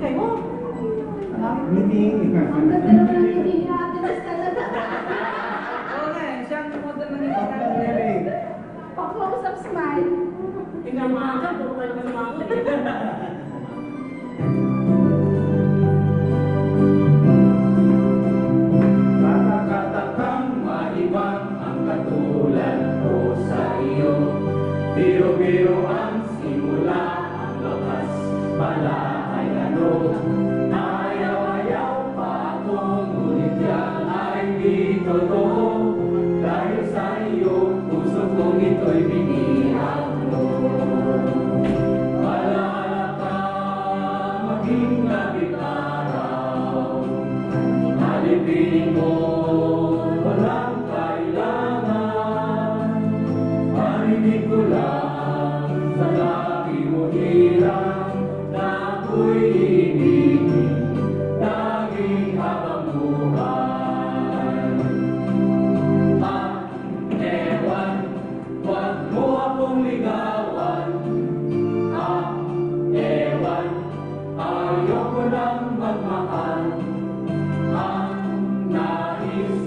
kayo. Ngiti. Ang ganda naman ang ngiti niya, Ate Liz talaga. Oo nga eh, siya ang kumoto ng ngiti natin. Pa-close up Ayaw-ayaw pa kung ngunit yan ay di totoo. Dahil sa iyo, puso kong mo. Malala ka, maging labit araw Halipin mo, walang kailangan. Marinig sa Ayoko nang magmahal. Ang nais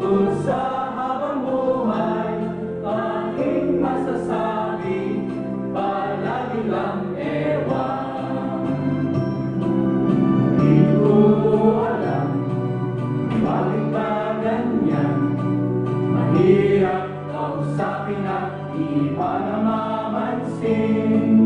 ko sa habang buhay Aking masasabi Palagi lang ewan. Di ko alam Bakit ba ganyan? Mahirap kausapin at iba na mamansin.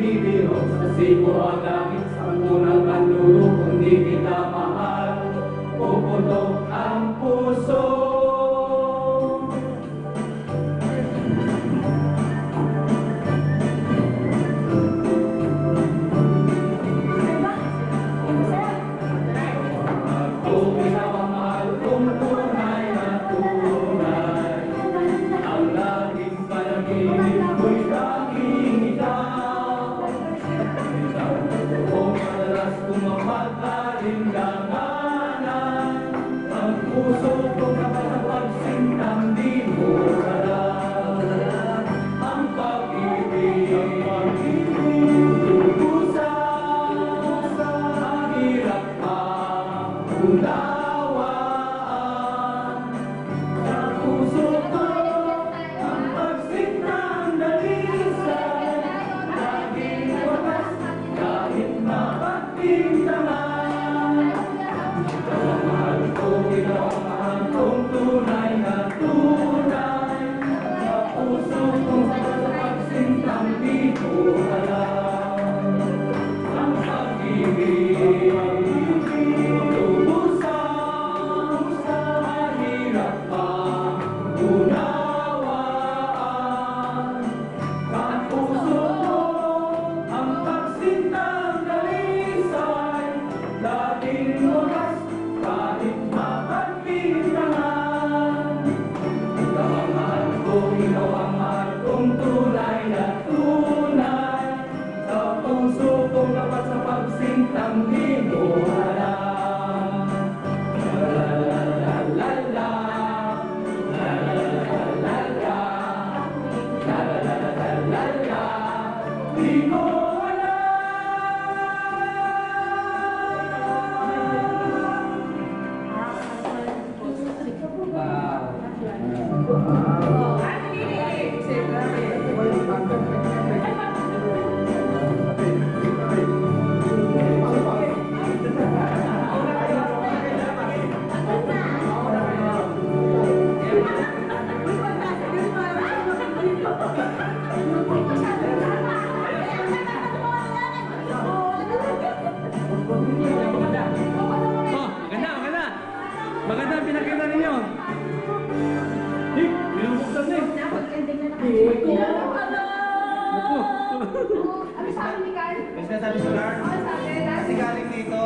pagdidiro sa sigo at aking sampunang kanlulo. Happy Wow. Oh, maganda, maganda. Maganda ang pinakita ninyo. Eh, binubuksan na eh. Ano sabi ni Carl? Basta sabi si Carl. Ano sabi? Kasi galing dito,